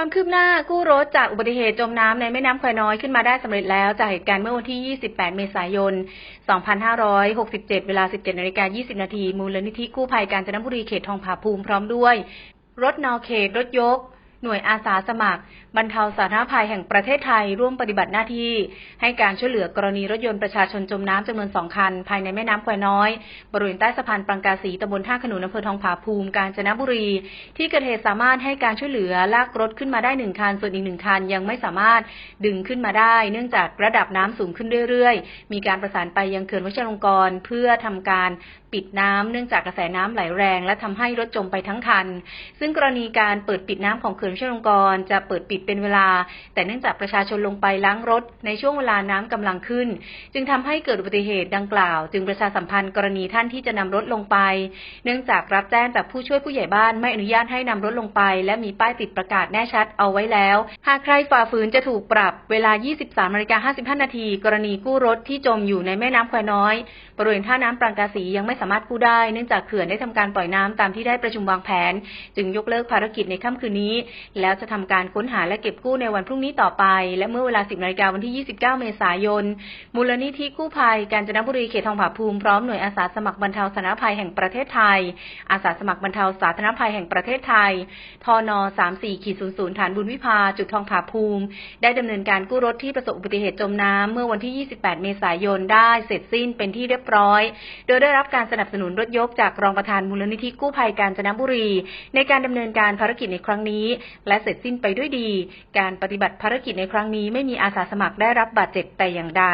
ความคืบหน้ากู้รถจากอุบัติเหตุจมน้ำในแม่น้ำควายน้อยขึ้นมาได้สำเร็จแล้ว จากเหตุการณ์เมื่อวันที่ 28 เมษายน 2567 เวลา 17นาฬิกา20 นาทีมูลนิธิกู้ภัยกาญจนบุรีเขตทองผาภูมิพร้อมด้วย รถนอเขตรถยก หน่วยอาสาสมัคร บรรเทาสาธารณภัยแห่งประเทศไทยร่วมปฏิบัติหน้าที่ ให้การช่วยเหลือกรณีรถยนต์ประชาชนจมน้ำจำนวนสองคัน ภายในแม่น้ำแควน้อย บริเวณใต้สะพานปรังกาสีตำบลท่าขนุนอำเภอทองผาภูมิกาญจนบุรี ที่เกิดเหตุสามารถให้การช่วยเหลือลากรถขึ้นมาได้หนึ่งคันส่วนอีกหนึ่งคันยังไม่สามารถดึงขึ้นมาได้ เนื่องจากระดับน้ำสูงขึ้นเรื่อยๆ มีการประสานไปยังเขื่อนวชิรลงกรณ์เพื่อทำการปิดน้ำเนื่องจากกระแสน้ำไหลแรง และทำให้รถจมไปทั้งคัน ซึ่งกรณีการเปิดปิดน้ำของเขื่อนวชิรลงกรณ์จะเปิดปิดเป็นเวลา แต่เนื่องจากประชาชนลงไปล้างรถในช่วงเวลาน้ำกำลังขึ้น จึงทำให้เกิดอุบัติเหตุดังกล่าว จึงประชาสัมพันธ์กรณีท่านที่จะนำรถลงไป เนื่องจากรับแจ้งจากผู้ช่วยผู้ใหญ่บ้านไม่อนุญาตให้นำรถลงไป และมีป้ายติดประกาศแน่ชัดเอาไว้แล้ว หากใครฝ่าฝืนจะถูกปรับเวลา 23นาฬิกา55 นาที กรณีกู้รถที่จมอยู่ในแม่น้ำควน้อย บริเวณท่าน้ำปรังกาสียังไม่สามารถกู้ได้ เนื่องจากเขื่อนได้ทำการปล่อยน้ำตามที่ได้ประชุมวางแผน จึงยกเลิกภารกิจในค่ำคืนนี้แล้วจะทำการค้นหาและเก็บกู้ในวันพรุ่งนี้ต่อไป และเมื่อเวลา 10นาฬิกาวันที่ 29 เมษายน มูลนิธิกู้ภัย กาญจนบุรีเขตทองผาภูมิพร้อมหน่วยอาสาสมัครบรรเทาสาธารณภัยแห่งประเทศไทย อาสาสมัครบรรเทาสาธารณภัยแห่งประเทศไทย ทน 34ขีด00 ฐานบุญวิภาจุดทองผาภูมิ ได้ดำเนินการกู้รถที่ประสบอุบัติเหตุจมน้ำเมื่อวันที่ 28 เมษายนได้เสร็จสิ้นเป็นที่เรียบร้อย โดยได้รับการสนับสนุนรถยกจากรองประธานมูลนิธิกู้ภัยกาญจนบุรี ในการดำเนินการภารกิจในครั้งนี้และเสร็จสิ้นไปด้วยดี การปฏิบัติภารกิจในครั้งนี้ไม่มีอาสาสมัครได้รับบาดเจ็บแต่อย่างใด